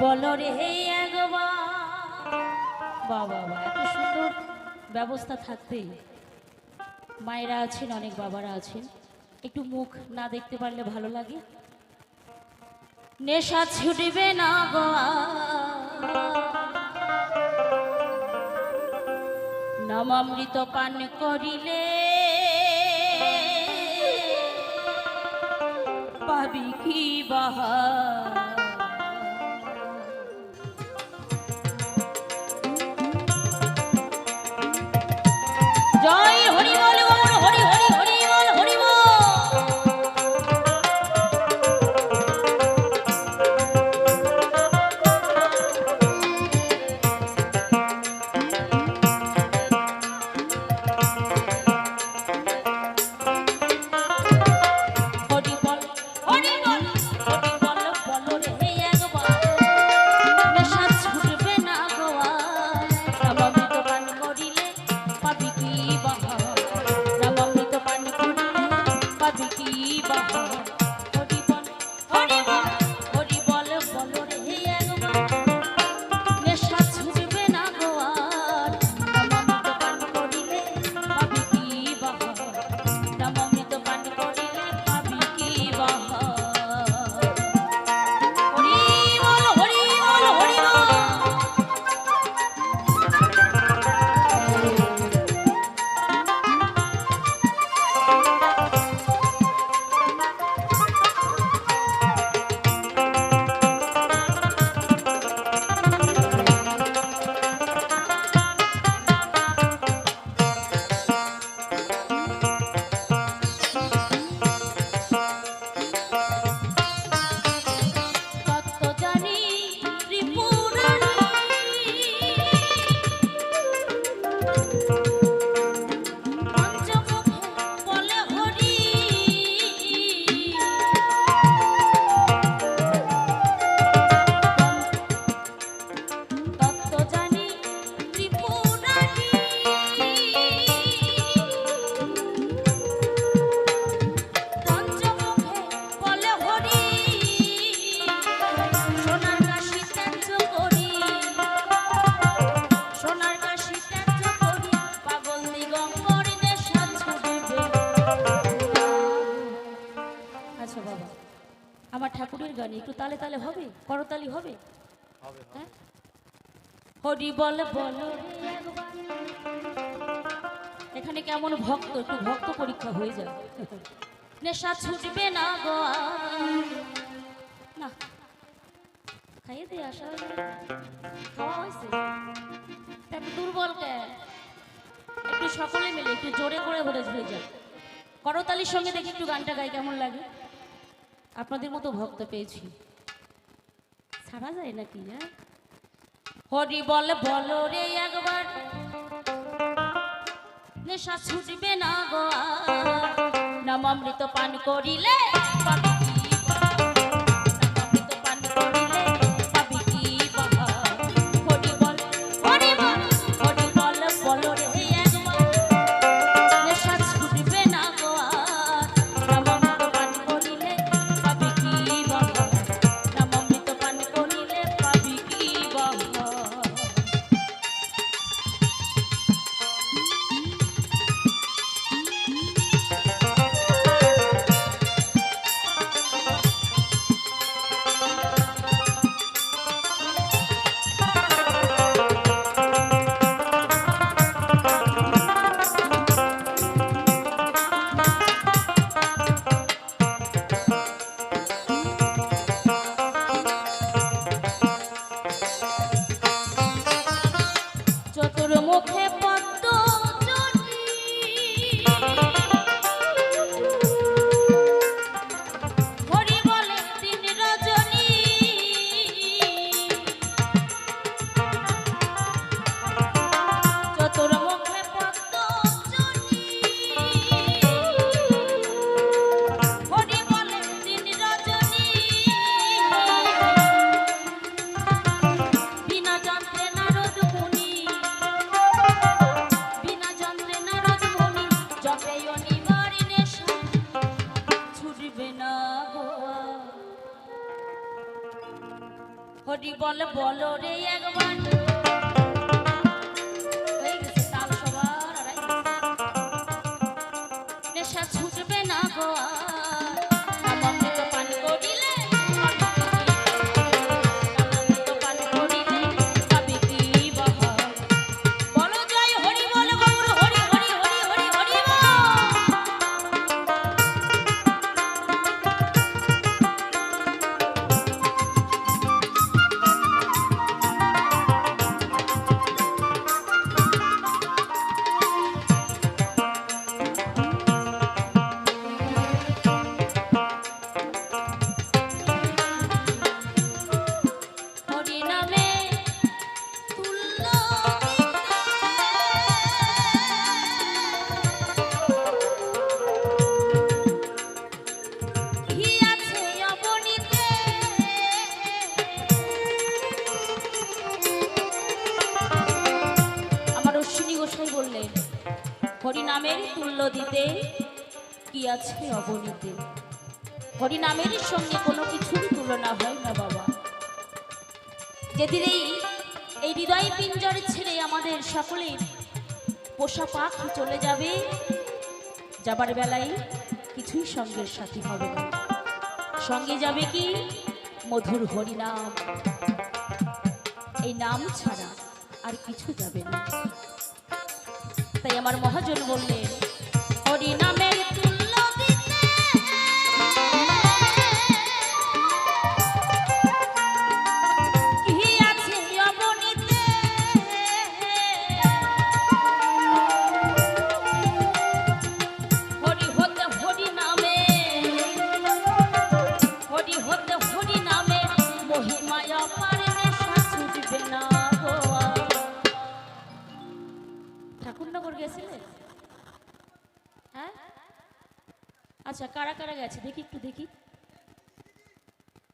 বল রে বাবা বাবা, এত সুন্দর ব্যবস্থা থাকতে মায়েরা আছেন, অনেক বাবারা আছেন। একটু মুখ না দেখতে পারলে ভালো লাগে। নেশা ছুটবে না গো নমামৃত পান করিলে পাবি কি বাহা তালে তালে হবে? করতালি হবে? হ্যাঁ? হরি বল বল এখানে কেমন ভক্ত? একটু ভক্ত পরীক্ষা হয়ে যায় নেশা ছুটবে না গো না। খাইয়ে দিয়ে আসা। খাওয়া হয়েছে? তা একটু দুর্বল কে? একটু সকলে মিলে একটু জোরে করে ঘুরে হয়ে যায়। করতালির সঙ্গে দেখি একটু গানটা গাই কেমন লাগে? আপনাদের মতো ভক্ত পেয়েছি। ছাড়া যায় নাকি হ্যাঁ? হরি বল বলো রে একবার, নেশা ছুটবে না গো নাম নামামৃত পান করিলে বল বলো রে একবার। নেশা ছুটবে আছে অবনীতে। হরি নামের সঙ্গে কোনো কিছুরই তুলনা হয় না, বাবা। যেদিন এই এই হৃদয় পিঞ্জর ছেড়ে আমাদের সকলের পোষা পাখ চলে যাবে, যাবার বেলায় কিছুই সঙ্গের সাথী হবে না। সঙ্গে যাবে কি? মধুর হরিনাম। এই নাম ছাড়া আর কিছু যাবে না। তাই আমার মহাজন বললেন, হরিনামের গেছে দেখি একটু, দেখি।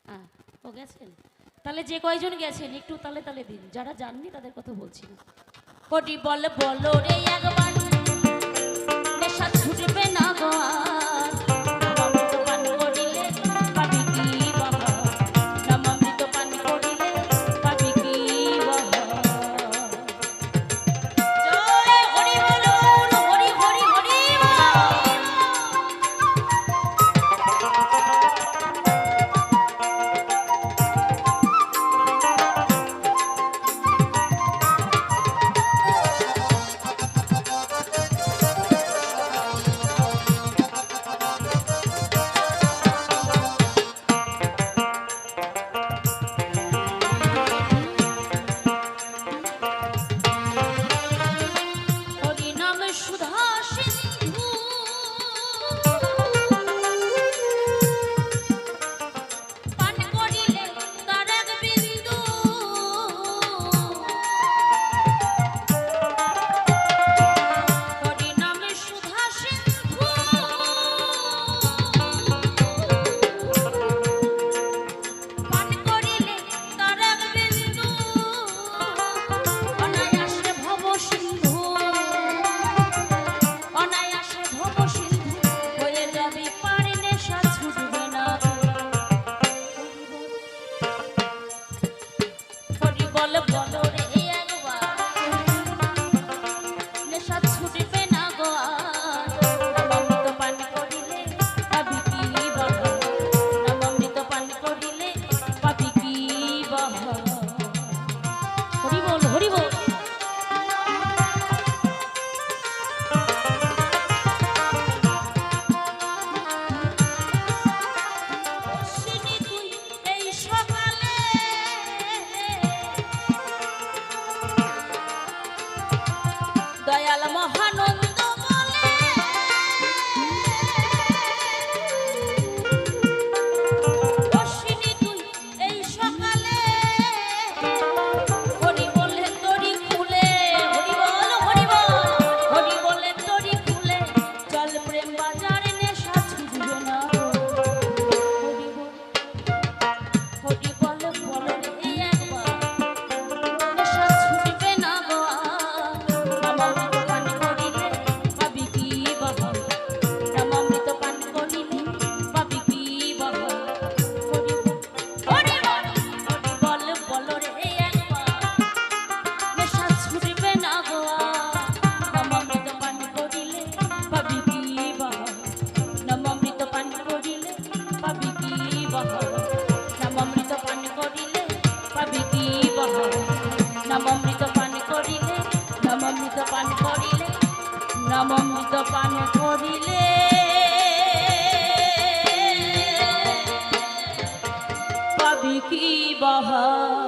হ্যাঁ ও গেছেন? তাহলে যে কয়জন গেছেন, একটু তালে তালে দিন। যারা জাননি তাদের কথা বলছি কটি বল বলো রে একবার। নেশা ছুটবে না গো। পাবি কি বাহার